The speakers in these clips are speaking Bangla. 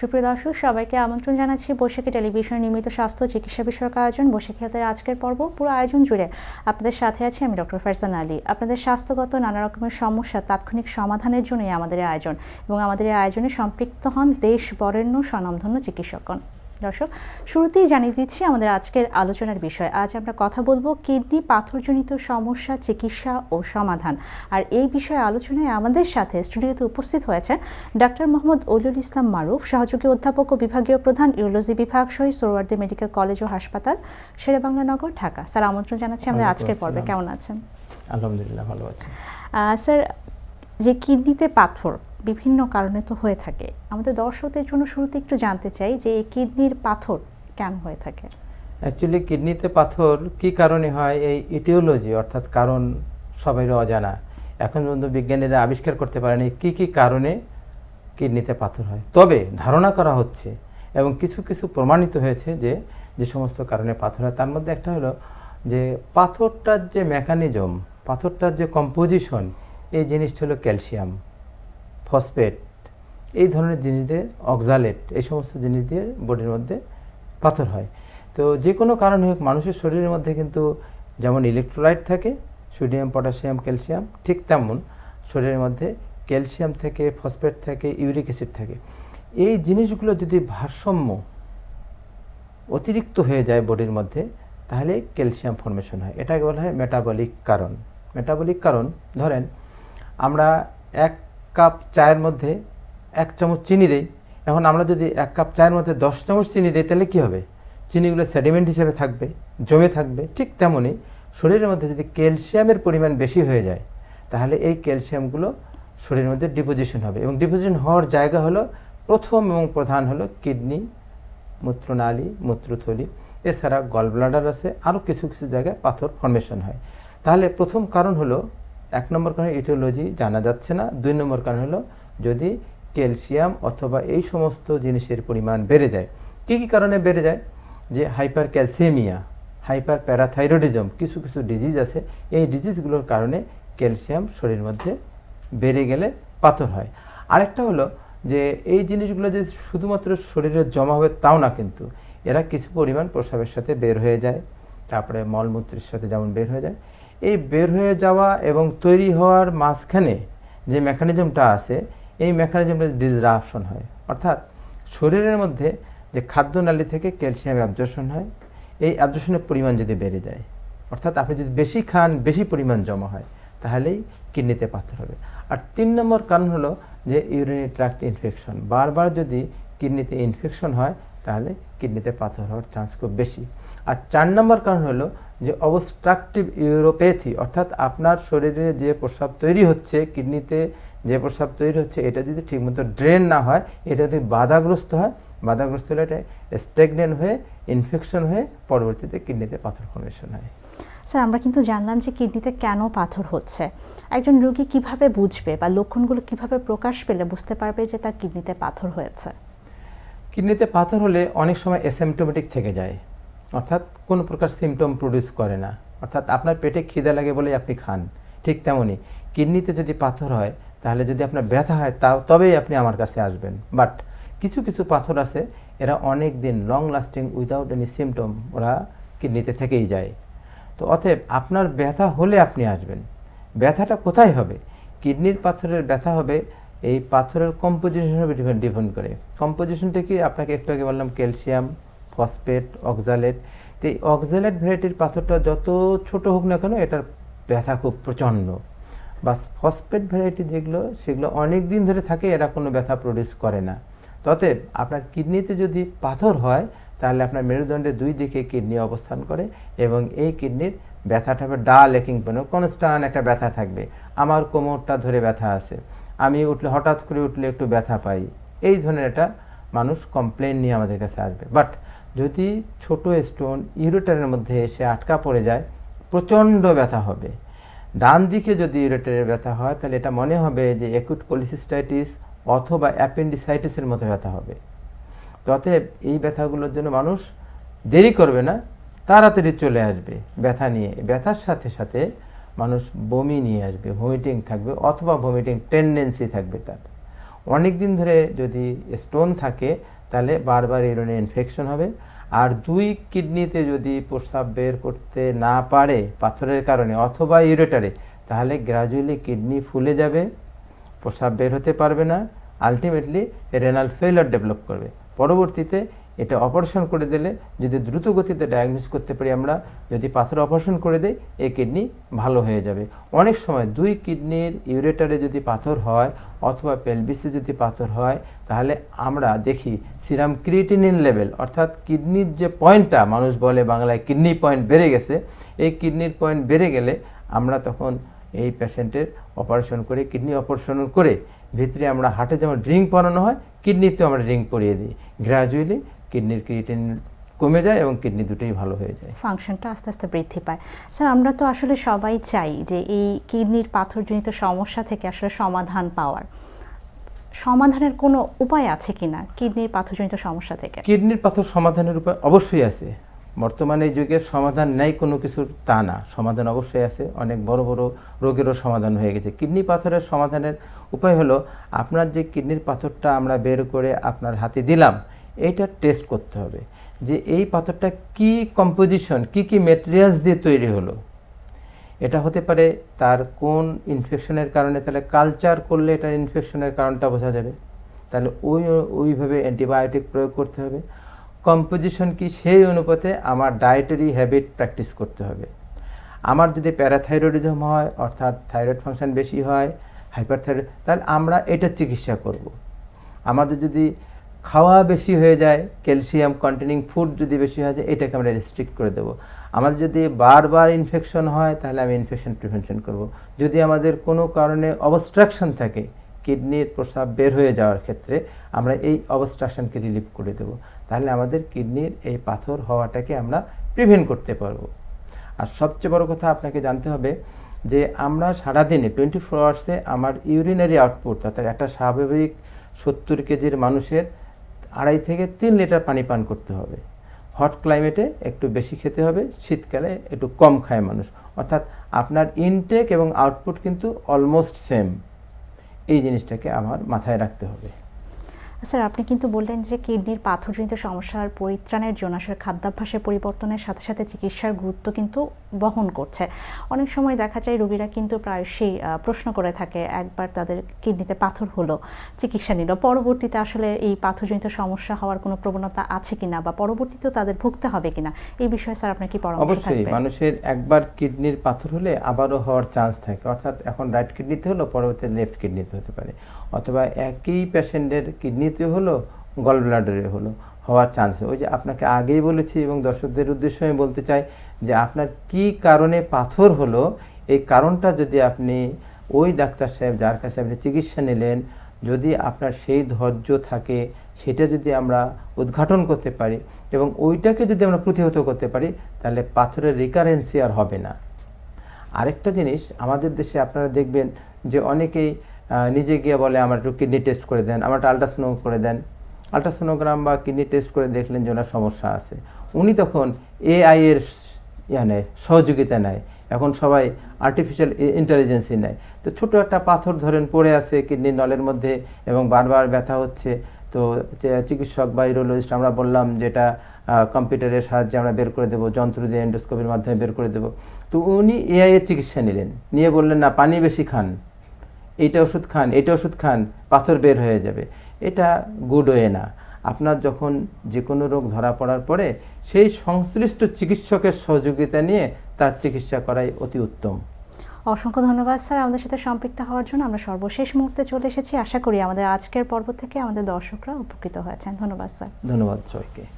সুপ্রিয় দর্শক, সবাইকে আমন্ত্রণ জানাচ্ছি বৈশাখী টেলিভিশন নিয়মিত স্বাস্থ্য চিকিৎসা বিষয়ক আয়োজন, বৈশাখী হাতের আজকের পর্ব, পুরো আয়োজন জুড়ে। আপনাদের সাথে আছি আমি ডক্টর ফারজান আলী। আপনাদের স্বাস্থ্যগত নানা রকমের সমস্যা, তাৎক্ষণিক সমাধানের জন্যই আমাদের আয়োজন এবং আমাদের এই আয়োজনে সম্পৃক্ত হন দেশ বরেণ্য স্বনামধন্য চিকিৎসকগণ। দর্শক শুরুতেই জানিয়ে দিচ্ছি আমাদের আজকের আলোচনার বিষয়। আজ আমরা কথা বলব কিডনি পাথরজনিত সমস্যা চিকিৎসা ও সমাধান। আর এই বিষয়ে আলোচনায় আমাদের সাথে স্টুডিওতে উপস্থিত হয়েছেন ডাক্তার মোহাম্মদ ওলিউল ইসলাম মারুফ সহযোগী অধ্যাপক ও বিভাগীয় প্রধান ইউরোলজি বিভাগ শহীদ সোহরার্দি মেডিকেল কলেজ ও হাসপাতাল শেরেবাংলা নগর ঢাকা। স্যার আমন্ত্রণ জানাচ্ছি আমাদের আজকের পর্বে। কেমন আছেন? আলহামদুলিল্লাহ ভালো আছি। স্যার যে কিডনিতে পাথর বিভিন্ন কারণে তো হয়ে থাকে। আমাদের দর্শকদের জন্য শুরুতে একটু জানতে চাই যে কিডনির পাথর কেন হয়ে থাকে? অ্যাকচুয়ালি কিডনিতে পাথর কি কারণে হয়? এই ইটিওলজি অর্থাৎ কারণ সবাইরও অজানা। এখন পর্যন্ত বিজ্ঞানীরা আবিষ্কার করতে পারেনি কি কি কারণে কিডনিতে পাথর হয়। তবে ধারণা করা হচ্ছে এবং কিছু কিছু প্রমাণিত হয়েছে যে যে সমস্ত কারণে পাথর হয়। তার মধ্যে একটা হলো যে, পাথরটার যে মেকানিজম পাথরটার যে কম্পোজিশন এই জিনিসটা হলো ক্যালসিয়াম। ফসফেট, এই ধরনের জিনিস দিয়ে অক্সালেট, এই সমস্ত জিনিস দিয়ে বডির মধ্যে পাথর হয়। তো যে কোনো কারণে হোক, মানুষের শরীরের মধ্যে কিন্তু যেমন ইলেকট্রোলাইট থাকে সোডিয়াম পটাশিয়াম ক্যালসিয়াম ঠিক তেমন শরীরের মধ্যে ক্যালসিয়াম থেকে ফসফেট থাকে ইউরিক অ্যাসিড থাকে। এই জিনিসগুলো যদি ভারসাম্য অতিরিক্ত হয়ে যায় বডির মধ্যে, তাহলে ক্যালসিয়াম ফর্মেশন হয়। এটাকে বলা হয় মেটাবলিক কারণ। মেটাবলিক কারণ, ধরেন আমরা এক কাপ চায়ের মধ্যে এক চামচ চিনি দেই। এখন আমরা যদি এক কাপ চায়ের মধ্যে দশ চামচ চিনি দিই, তাহলে কী হবে? চিনিগুলো সেডিমেন্ট হিসেবে থাকবে, জমে থাকবে, ঠিক তেমনই শরীরের মধ্যে যদি ক্যালসিয়ামের পরিমাণ বেশি হয়ে যায়, তাহলে এই ক্যালসিয়ামগুলো শরীরের মধ্যে ডিপোজিশন হবে এবং ডিপোজিশন হওয়ার জায়গা হলো প্রথম এবং প্রধান হলো কিডনি, মূত্রনালী, মূত্রথলি। এছাড়া গল ব্লাডার আছে, আরও কিছু কিছু জায়গায় পাথর ফর্মেশন হয়। তাহলে প্রথম কারণ হলো এক নম্বর কারণ ইটিওলজি জানা যাচ্ছে না। দুই নম্বর কারণ হলো যদি ক্যালসিয়াম অথবা এই সমস্ত জিনিসের পরিমাণ বেড়ে যায়, কী কী কারণে বেড়ে যায়? যে হাইপার ক্যালসিয়ামিয়া হাইপার প্যারাথাইরয়েডিজম কিছু কিছু ডিজিজ আছে, এই ডিজিজগুলোর কারণে ক্যালসিয়াম শরীরের মধ্যে বেড়ে গেলে পাথর হয়। আরেকটা হলো যে এই জিনিসগুলো যে শুধুমাত্র শরীরে জমা হবে তাও না কিন্তু, এরা কিছু পরিমাণ প্রস্রাবের সাথে বের হয়ে যায়, তারপরে মলমূত্রের সাথে যেমন বের হয়ে যায় এই বের হয়ে যাওয়া এবং তৈরি হওয়ার মাঝখানে যে মেকানিজমটা আছে, এই মেকানিজমটা ডিসরাপশন হয়। অর্থাৎ শরীরের মধ্যে যে খাদ্যনালী থেকে ক্যালসিয়াম অ্যাবজর্শন হয়, এই অ্যাবজর্শনের পরিমাণ যদি বেড়ে যায়, অর্থাৎ আপনি যদি বেশি খান, বেশি পরিমাণ জমা হয়, তাহলেই কিডনিতে পাথর হবে। আর তিন নম্বর কারণ হলো যে ইউরিনারি ট্র্যাক্ট ইনফেকশন বারবার যদি কিডনিতে ইনফেকশন হয়, তাহলে কিডনিতে পাথর হওয়ার চান্স খুব বেশি। আর চার নম্বর কারণ হলো যে অবস্ট্রাকটিভ ইউরোপ্যাথি অর্থাৎ আপনার শরীরে যে প্রস্রাব তৈরি হচ্ছে কিডনিতে যে প্রস্রাব তৈরি হচ্ছে এটা যদি ঠিকমতো ড্রেন না হয় এটা যদি বাধাগ্রস্ত হয় বাধাগ্রস্ত হলে এটা স্টেগনেন্ট হয়ে ইনফেকশন হয়ে পরবর্তীতে কিডনিতে পাথর ফর্মেশন হয়। স্যার আমরা কিন্তু জানলাম যে কিডনিতে কেন পাথর হচ্ছে। একজন রোগী কীভাবে বুঝবে বা লক্ষণগুলো কীভাবে প্রকাশ পেলে বুঝতে পারবে যে তার কিডনিতে পাথর হয়েছে? কিডনিতে পাথর হলে অনেক সময় অ্যাসিমটোমেটিক থেকে যায়। অর্থাৎ কোনো প্রকার সিমটম প্রডিউস করে না। অর্থাৎ আপনার পেটে খিদে লাগে বলেই আপনি খান। ঠিক তেমনই কিডনিতে যদি পাথর হয়, তাহলে যদি আপনার ব্যথা হয়, তাও তবেই আপনি আমার কাছে আসবেন। বাট কিছু কিছু পাথর আছে, এরা অনেক দিন long lasting without any symptom ওরা কিডনিতে থেকেই যায়। তো অতএব আপনার ব্যথা হলে আপনি আসবেন। ব্যথাটা কোথায় হবে? কিডনির পাথরের ব্যথা হবে, এই পাথরের কম্পোজিশনের ডিপেন্ড করে। কম্পোজিশনটা কি? আপনাকে একটু আগে বললাম ক্যালসিয়াম ফসফেট, অক্সালেট। তো এই অক্সালেট ভ্যারাইটির পাথরটা যত ছোট হোক না কেন এটার ব্যথা খুব প্রচণ্ড। বা ফসফেট ভ্যারাইটি যেগুলো, সেগুলো অনেক দিন ধরে থাকে, এরা কোনো ব্যথা প্রডিউস করে না। অতএব আপনার কিডনিতে যদি পাথর হয়, তাহলে আপনার মেরুদণ্ডের দুই দিকে কিডনি অবস্থান করে এবং এই কিডনির ব্যথাটা হবে ডা লেকিং পেন কনস্টান্ট একটা ব্যথা থাকবে। আমার কোমরটা ধরে ব্যথা আছে। আমি উঠলে, হঠাৎ করে উঠলে একটু ব্যথা পাই। এই ধরনের একটা মানুষ কমপ্লেন নিয়ে আমাদের কাছে আসবে। বাট যদি ছোট স্টোন ইউরেটারের মধ্যে এসে আটকা পড়ে যায়, প্রচণ্ড ব্যথা হবে। ডান দিকে যদি ইউরেটারের ব্যথা হয়, তাহলে এটা মনে হবে যে একুট কোলিসিস্টাইটিস অথবা অ্যাপেন্ডিসাইটিসের মতো ব্যথা হবে। তো অতএব এই ব্যথাগুলোর জন্য মানুষ দেরি করবে না, তাড়াতাড়ি চলে আসবে ব্যথা নিয়ে। ব্যথার সাথে সাথে মানুষ বমি নিয়ে আসবে ভমিটিং থাকবে অথবা ভমিটিং টেন্ডেন্সি থাকবে তার। অনেক দিন ধরে যদি স্টোন থাকে তাহলে বারবার ইউরিনে ইনফেকশন হবে। আর দুই কিডনিতে যদি প্রস্রাব বের করতে না পারে পাথরের কারণে অথবা ইউরেটারে তাহলে গ্রাজুয়ালি কিডনি ফুলে যাবে, প্রস্রাব বের হতে পারবে না আলটিমেটলি রেনাল ফেলার ডেভেলপ করবে। পরবর্তীতে এটা অপারেশন করে দিলে যদি দ্রুত গতিতে ডায়াগনোস করতে পারি আমরা, যদি পাথর অপারেশন করে দেই, এই কিডনি ভালো হয়ে যাবে। অনেক সময় দুই কিডনির ইউরেটারে যদি পাথর হয় অথবা পেলভিসে যদি পাথর হয়, তাহলে আমরা দেখি সিরাম ক্রিয়েটিনিন লেভেল অর্থাৎ কিডনির যে পয়েন্টটা মানুষ বলে বাংলায় কিডনি পয়েন্ট বেড়ে গেছে, এই কিডনির পয়েন্ট বেড়ে গেলে আমরা তখন এই পেশেন্টের অপারেশন করে কিডনি অপারেশন করে, ভিতরে আমরা হার্টে যেমন ড্রিঙ্ক পরানো হয় কিডনিতেও আমরা ড্রিঙ্ক পরিয়ে দিই। গ্র্যাজুয়ালি কিডনির ক্রিয়েটিন কমে যায় এবং কিডনি দুটোই ভালো হয়ে যায়। ফাংশনটা আস্তে আস্তে বৃদ্ধি পায়। স্যার আমরা তো আসলে সবাই চাই যে এই কিডনির পাথরজনিত সমস্যা থেকে আসলে সমাধান পাওয়ার। সমাধানের কোনো উপায় আছে কিনা কিডনির পাথরজনিত সমস্যা থেকে? কিডনির পাথর সমাধানের উপায় অবশ্যই আছে। বর্তমানে এই যুগের সমাধান নেই কোনো কিছুর তা না। সমাধান অবশ্যই আছে। অনেক বড় বড় রোগেরও সমাধান হয়ে গেছে। কিডনি পাথরের সমাধানের উপায় হলো আপনার যে কিডনির পাথরটা আমরা বের করে আপনার হাতে দিলাম এইটা টেস্ট করতে হবে যে এই পাথরটা কি কম্পোজিশন কি কি মেটেরিয়ালস দিয়ে তৈরি হলো। এটা হতে পারে তার কোন ইনফেকশনের কারণে, তাহলে কালচার করলে এটার ইনফেকশনের কারণটা বোঝা যাবে। তাহলে ওই, ওইভাবে অ্যান্টিবায়োটিক প্রয়োগ করতে হবে। কম্পোজিশন কি সেই অনুপাতে আমার ডায়েটারি হ্যাবিট প্র্যাকটিস করতে হবে। আমার যদি প্যারাথাইরয়েডিজম হয়, অর্থাৎ থাইরয়েড ফাংশন বেশি হয় হাইপারথাইরয়েড তাহলে আমরা এটা চিকিৎসা করব। আমাদের যদি খাওয়া বেশি হয়ে যায়, ক্যালসিয়াম কন্টেনিং ফুড যদি বেশি হয়ে যায়, এটাকে আমরা রেস্ট্রিক্ট করে দেবো। আমাদের যদি বারবার ইনফেকশন হয়, তাহলে আমি ইনফেকশন প্রিভেনশন করব। যদি আমাদের কোনো কারণে অবস্ট্রাকশন থাকে কিডনির প্রস্রাব বের হয়ে যাওয়ার ক্ষেত্রে আমরা এই অবস্ট্রাকশনকে রিলিভ করে দেব। তাহলে আমাদের কিডনির এই পাথর হওয়াটাকে আমরা প্রিভেন্ট করতে পারব। আর সবচেয়ে বড় কথা আপনাকে জানতে হবে যে, আমরা সারাদিনে টোয়েন্টি ফোর আওয়ার্সে আমার ইউরিনারি আউটপুট অর্থাৎ একটা স্বাভাবিক সত্তর কেজির মানুষের আড়াই থেকে তিন লিটার পানি পান করতে হবে। হট ক্লাইমেটে একটু বেশি খেতে হবে, শীতকালে একটু কম খায় মানুষ। অর্থাৎ আপনার ইনটেক এবং আউটপুট কিন্তু অলমোস্ট সেম এই জিনিসটাকে আমার মাথায় রাখতে হবে। স্যার আপনি কিন্তু বললেন যে কিডনির পাথরজনিত সমস্যার পরিত্রাণের জন্য আসলে খাদ্যাভ্যাসের পরিবর্তনের সাথে সাথে চিকিৎসার গুরুত্ব কিন্তু বহন করছে। অনেক সময় দেখা যায় রোগীরা কিন্তু প্রায়শই প্রশ্ন করে থাকে একবার তাদের কিডনিতে পাথর হলো চিকিৎসা নিল পরবর্তীতে আসলে এই পাথরজনিত সমস্যা হওয়ার কোনো প্রবণতা আছে কিনা বা পরবর্তীতেও তাদের ভুগতে হবে কিনা এই বিষয়ে স্যার আপনার কি পরামর্শ অবশ্যই মানুষের একবার কিডনির পাথর হলে আবারও হওয়ার চান্স থাকে অর্থাৎ এখন রাইট কিডনিতে হলো পরবর্তীতে লেফট কিডনিতে হতে পারে অথবা একই পেশেন্টের কিডনিতে হলো গল ব্লাডারে হলো, হওয়ার চান্স ওই যে আপনাকে আগেই বলেছি এবং দর্শকদের উদ্দেশ্যে আমি বলতে চাই যে আপনার কি কারণে পাথর হলো, এই কারণটা যদি আপনি ওই ডাক্তার সাহেব, যার কাছে আপনি চিকিৎসা নিলেন, যদি আপনার সেই ধৈর্য থাকে, সেটা যদি আমরা উদ্ঘাটন করতে পারি এবং ওইটাকে যদি আমরা প্রতিহত করতে পারি, তাহলে পাথরের রিকারেন্সি আর হবে না। আরেকটা জিনিস, আমাদের দেশে আপনারা দেখবেন যে অনেকেই নিজে গিয়ে বলে, আমার একটু কিডনি টেস্ট করে দেন, আমার একটা আলট্রাসোনো করে দেন। আলট্রাসোনোগ্রাম বা কিডনি টেস্ট করে দেখলেন যে ওনার সমস্যা আছে। উনি তখন এআই এর নেয় সহযোগিতা নেয়। এখন সবাই আর্টিফিশিয়াল ইন্টেলিজেন্সই নেয়। তো ছোট একটা পাথর ধরেন পড়ে আছে কিডনির নলের মধ্যে এবং বারবার ব্যথা হচ্ছে। তো চিকিৎসক বা ইউরোলজিস্ট আমরা বললাম যেটা কম্পিউটারের সাহায্যে আমরা বের করে দেবো, যন্ত্র দিয়ে এন্ডোস্কোপির মাধ্যমে বের করে দেবো। তো উনি এআই এর চিকিৎসা নিলেন। নিয়ে বললেন, না, পানি বেশি খান। এইটা ওষুধ খান এটা ওষুধ খান পাথর বের হয়ে যাবে। এটা গুড ওয়ে না। আপনার যখন যে কোনো রোগ ধরা পড়ার পরে সেই সংশ্লিষ্ট চিকিৎসকের সহযোগিতা নিয়ে তার চিকিৎসা করাই অতি উত্তম। অসংখ্য ধন্যবাদ স্যার আমাদের সাথে সম্পৃক্ত হওয়ার জন্য। আমরা সর্বশেষ মুহূর্তে চলে এসেছি। আশা করি আমাদের আজকের পর্ব থেকে আমাদের দর্শকরা উপকৃত হয়েছেন। ধন্যবাদ স্যার। ধন্যবাদ সবাইকে।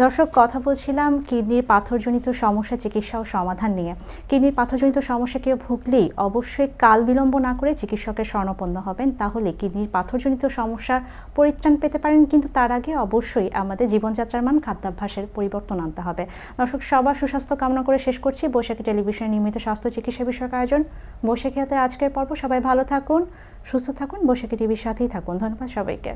দর্শক, কথা বলছিলাম কিডনির পাথরজনিত সমস্যা, চিকিৎসা ও সমাধান নিয়ে। কিডনির পাথরজনিত সমস্যা কেউ ভুগলেই অবশ্যই কাল বিলম্ব না করে চিকিৎসকের শরণাপন্ন হবেন। তাহলে কিডনির পাথরজনিত সমস্যার পরিত্রাণ পেতে পারেন, কিন্তু তার আগে অবশ্যই আমাদের জীবনযাত্রার মান, খাদ্যাভ্যাসের পরিবর্তন আনতে হবে। দর্শক, সবার সুস্বাস্থ্য কামনা করে শেষ করছি। বৈশাখী টেলিভিশনে নিয়মিত স্বাস্থ্য চিকিৎসা বিষয়ক আয়োজন বৈশাখী হাতের আজকের পর্ব। সবাই ভালো থাকুন, সুস্থ থাকুন, বৈশাখী টিভির সাথেই থাকুন। ধন্যবাদ সবাইকে।